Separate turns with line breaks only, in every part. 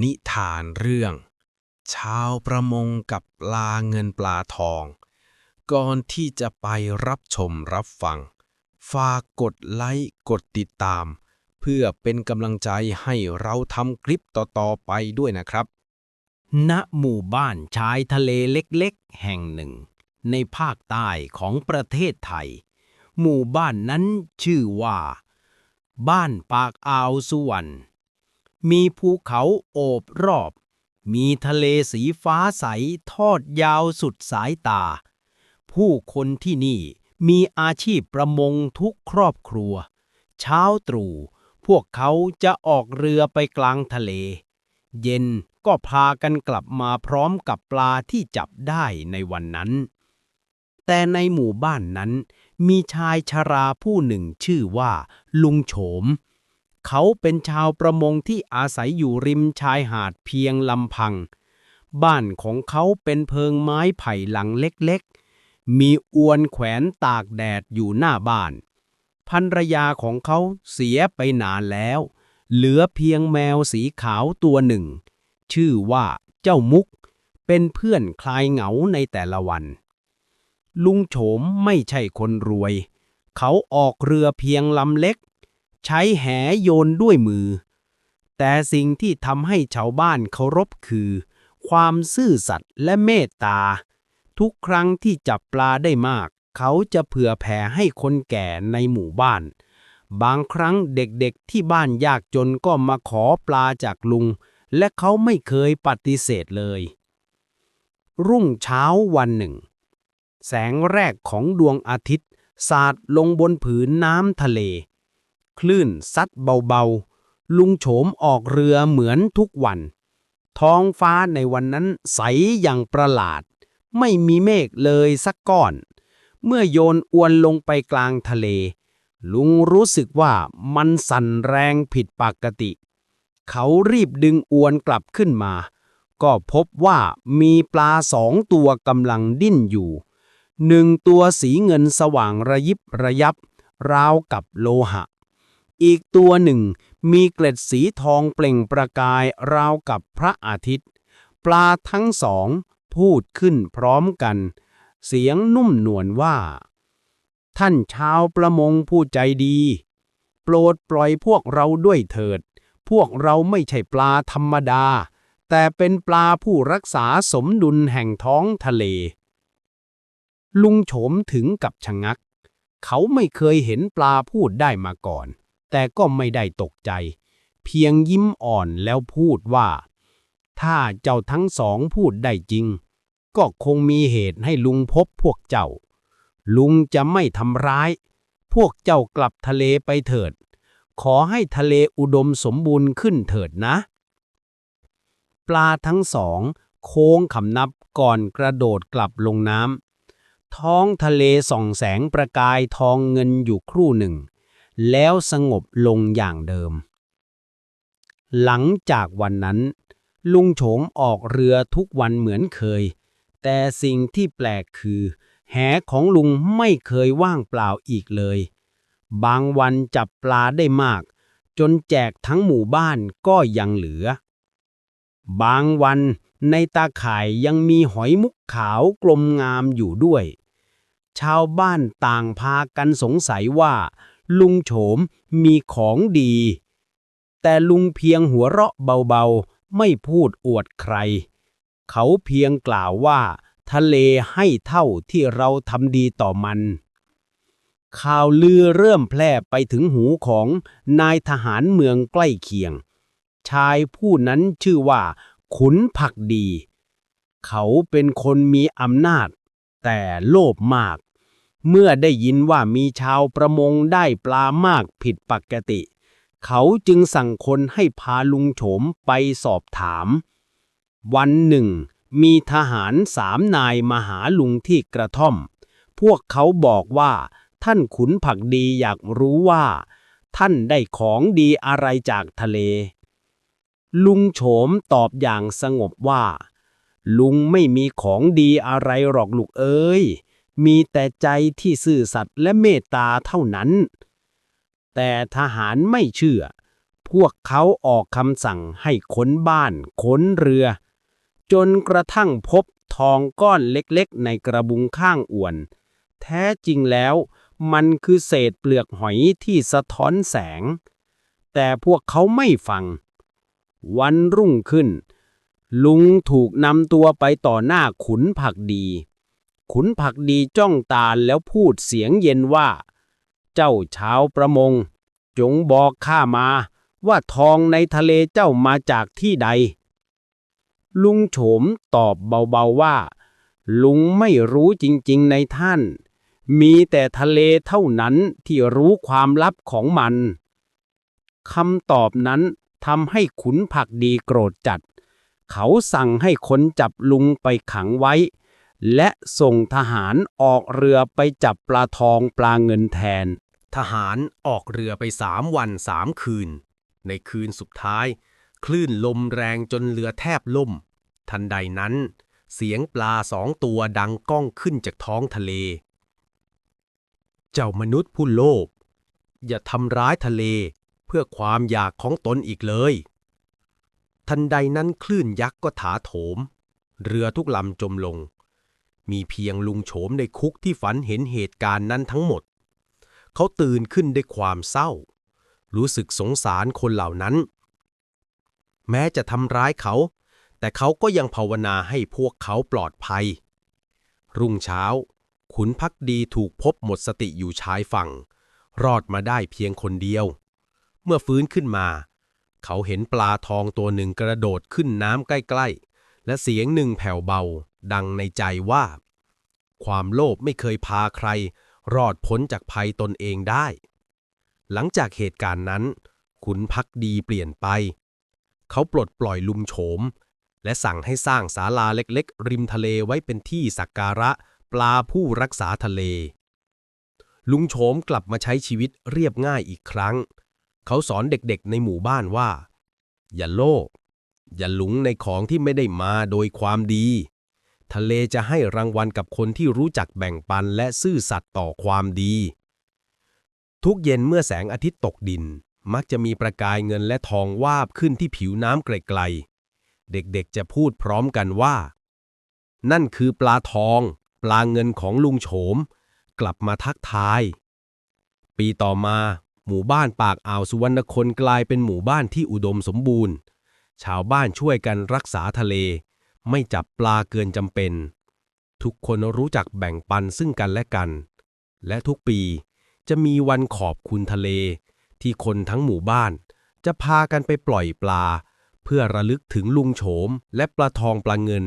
นิทานเรื่อง ชาวประมงกับปลาเงินปลาทอง ก่อนที่จะไปรับชมรับฟัง ฝากกดไลค์กดติดตาม เพื่อเป็นกำลังใจให้เราทำคลิปต่อๆไปด้วยนะครับ
ณหมู่บ้านชายทะเลเล็กๆ แห่งหนึ่ง ในภาคใต้ของประเทศไทย หมู่บ้านนั้นชื่อว่า บ้านปากอ่าวสุวรรณ มีภูเขาโอบรอบ มีทะเลสีฟ้าใสทอดยาวสุดสายตา ผู้คนที่นี่มีอาชีพประมงทุกครอบครัว เช้าตรู่พวกเขาจะออกเรือไปกลางทะเล เย็นก็พากันกลับมาพร้อมกับปลาที่จับได้ในวันนั้น แต่ในหมู่บ้านนั้นมีชายชราผู้หนึ่งชื่อว่า ลุงโฉม เขาเป็นชาวประมงที่อาศัยอยู่ริมชายหาดเพียงลำพัง บ้านของเขาเป็นเพิงไม้ไผ่หลังเล็กๆ มีอวนแขวนตากแดดอยู่หน้าบ้านภรรยาของเขาเสียไปนานแล้ว เหลือเพียงแมวสีขาวตัวหนึ่ง ชื่อว่าเจ้ามุก เป็นเพื่อนคลายเหงาในแต่ละวัน ลุงโฉมไม่ใช่คนรวย เขาออกเรือเพียงลำเล็ก ใช้แหโยนด้วยมือ แต่สิ่งที่ทำให้ชาวบ้านเคารพคือ ความซื่อสัตย์และเมตตา ทุกครั้งที่จับปลาได้มาก เขาจะเผื่อแผ่ให้คนแก่ในหมู่บ้าน บางครั้งเด็กๆที่บ้านยากจนก็มาขอปลาจากลุง และเขาไม่เคยปฏิเสธเลย รุ่งเช้าวันหนึ่ง แสงแรกของดวงอาทิตย์สาดลงบนผืนน้ำทะเล คลื่นซัดเบาๆ ลุงโฉมออกเรือเหมือนทุกวัน ท้องฟ้าในวันนั้นใสอย่างประหลาด ไม่มีเมฆเลยสักก้อน เมื่อโยนอวนลงไปกลางทะเล ลุงรู้สึกว่ามันสั่นแรงผิดปกติ เขารีบดึงอวนกลับขึ้นมา ก็พบว่ามีปลาสองตัวกำลังดิ้นอยู่หนึ่งตัวสีเงินสว่างระยิบระยับ ราวกับโลหะ อีกตัวหนึ่ง มีเกล็ดสีทองเปล่งประกายราวกับพระอาทิตย์ ปลาทั้งสอง พูดขึ้นพร้อมกัน เสียงนุ่มนวลว่า ท่านชาวประมงผู้ใจดี โปรดปล่อยพวกเราด้วยเถิด พวกเราไม่ใช่ปลาธรรมดา แต่เป็นปลาผู้รักษาสมดุลแห่งท้องทะเล ลุงโฉมถึงกับชะงัก เขาไม่เคยเห็นปลาพูดได้มาก่อน แต่ก็ไม่ได้ตกใจ เพียงยิ้มอ่อนแล้วพูดว่า ถ้าเจ้าทั้งสองพูดได้จริง ก็คงมีเหตุให้ลุงพบพวกเจ้า ลุงจะไม่ทำร้าย พวกเจ้ากลับทะเลไปเถิด ขอให้ทะเลอุดมสมบูรณ์ขึ้นเถิดนะ ปลาทั้งสอง โค้งคำนับก่อนกระโดดกลับลงน้ำท้องทะเลส่องแสงประกายทองเงินอยู่ครู่หนึ่ง แล้วสงบลงอย่างเดิม หลังจากวันนั้น ลุงโฉมออกเรือทุกวันเหมือนเคย แต่สิ่งที่แปลกคือ แหของลุงไม่เคยว่างเปล่าอีกเลย บางวันจับปลาได้มาก จนแจกทั้งหมู่บ้านก็ยังเหลือ บางวันในตาข่ายยังมีหอยมุกขาวกลมงามอยู่ด้วย ชาวบ้านต่างพากันสงสัยว่า ลุงโฉมมีของดี แต่ลุงเพียงหัวเราะเบาๆ ไม่พูดอวดใคร เขาเพียงกล่าวว่า ทะเลให้เท่าที่เราทำดีต่อมัน ข่าวลือเริ่มแพร่ไปถึงหูของนายทหารเมืองใกล้เคียง ชายผู้นั้นชื่อว่า ขุนผักดี เขาเป็นคนมีอำนาจ แต่โลภมาก เมื่อได้ยินว่ามีชาวประมงได้ปลามากผิดปกติ เขาจึงสั่งคนให้พาลุงโฉมไปสอบถาม วันหนึ่ง มีทหารสามนายมาหาลุงที่กระท่อม พวกเขาบอกว่าท่านขุนผักดีอยากรู้ว่า ท่านได้ของดีอะไรจากทะเล ลุงโฉมตอบอย่างสงบว่า ลุงไม่มีของดีอะไรหรอกลูกเอ้ย มีแต่ใจที่ซื่อสัตย์และเมตตาเท่านั้น แต่ทหารไม่เชื่อ พวกเขาออกคำสั่งให้ขนบ้านขนเรือ จนกระทั่งพบทองก้อนเล็กๆ ในกระบุงข้างอวน แท้จริงแล้วมันคือเศษเปลือกหอยที่สะท้อนแสง แต่พวกเขาไม่ฟัง วันรุ่งขึ้น ลุงถูกนำตัวไปต่อหน้าขุนผักดี ขุนผักดีจ้องตาแล้วพูดเสียงเย็นว่า เจ้าชาวประมง จงบอกข้ามาว่าทองในทะเลเจ้ามาจากที่ใด ลุงโฉมตอบเบาๆว่า ลุงไม่รู้จริงๆในท่าน มีแต่ทะเลเท่านั้นที่รู้ความลับของมันคำตอบนั้นทำให้ขุนผักดีโกรธจัด เขาสั่งให้คนจับลุงไปขังไว้ และส่งทหารออกเรือไปจับปลาทองปลาเงินแทน
ทหารออกเรือไปสามวันสามคืน ในคืนสุดท้าย คลื่นลมแรงจนเรือแทบล่ม ทันใดนั้น เสียงปลาสองตัวดังก้องขึ้นจากท้องทะเล เจ้ามนุษย์ผู้โลภอย่าทำร้ายทะเล เพื่อความอยากของตนอีกเลย ทันใดนั้นคลื่นยักษ์ก็ถาโถม เรือทุกลำจมลง มีเพียงลุงโฉมในคุกที่ฝันเห็นเหตุการณ์นั้นทั้งหมด เขาตื่นขึ้นด้วยความเศร้า รู้สึกสงสารคนเหล่านั้น แม้จะทำร้ายเขา แต่เขาก็ยังภาวนาให้พวกเขาปลอดภัย รุ่งเช้า ขุนพักดีถูกพบหมดสติอยู่ชายฝั่ง รอดมาได้เพียงคนเดียว เมื่อฟื้นขึ้นมา เขาเห็นปลาทองตัวหนึ่งกระโดดขึ้นน้ำใกล้ ๆ และเสียงหนึ่งแผ่วเบา ดังในใจว่า ความโลภไม่เคยพาใคร รอดพ้นจากภัยตนเองได้ หลังจากเหตุการณ์นั้น ขุนพักดีเปลี่ยนไป เขาปลดปล่อยลุมโฉม และสั่งให้สร้างศาลาเล็กๆ ริมทะเลไว้เป็นที่สักการะปลาผู้รักษาทะเล ลุงโฉมกลับมาใช้ชีวิตเรียบง่ายอีกครั้ง เขาสอนเด็กๆในหมู่บ้านว่า อย่าโลภอย่าหลงในของที่ไม่ได้มาโดยความดี ทะเลจะให้รางวัลกับคนที่รู้จักแบ่งปันและซื่อสัตย์ต่อความดี ทุกเย็นเมื่อแสงอาทิตย์ตกดิน มักจะมีประกายเงินและทองวาบขึ้นที่ผิวน้ำไกลๆ เด็กๆจะพูดพร้อมกันว่า นั่นคือปลาทอง ปลาเงินของลุงโฉม กลับมาทักทาย ปีต่อมาหมู่บ้านปากอ่าวสุวรรณคตกลายเป็นหมู่บ้านที่อุดมสมบูรณ์ ชาวบ้านช่วยกันรักษาทะเล ไม่จับปลาเกินจำเป็น ทุกคนรู้จักแบ่งปันซึ่งกันและกัน และทุกปีจะมีวันขอบคุณทะเล ที่คนทั้งหมู่บ้าน จะพากันไปปล่อยปลา เพื่อระลึกถึงลุงโฉมและปลาทองปลาเงิน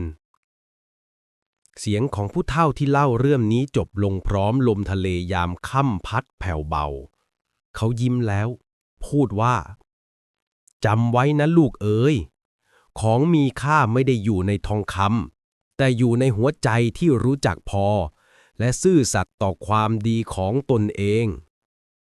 เสียงของผู้เฒ่าที่เล่าเรื่องนี้จบลงพร้อมลมทะเลยามค่ำพัดแผ่วเบา เขายิ้มแล้ว พูดว่าจำไว้นะลูกเอ๋ย ของมีค่าไม่ได้อยู่ในทองคำแต่อยู่ในหัวใจที่รู้จักพอ และซื่อสัตย์ต่อความดีของตนเอง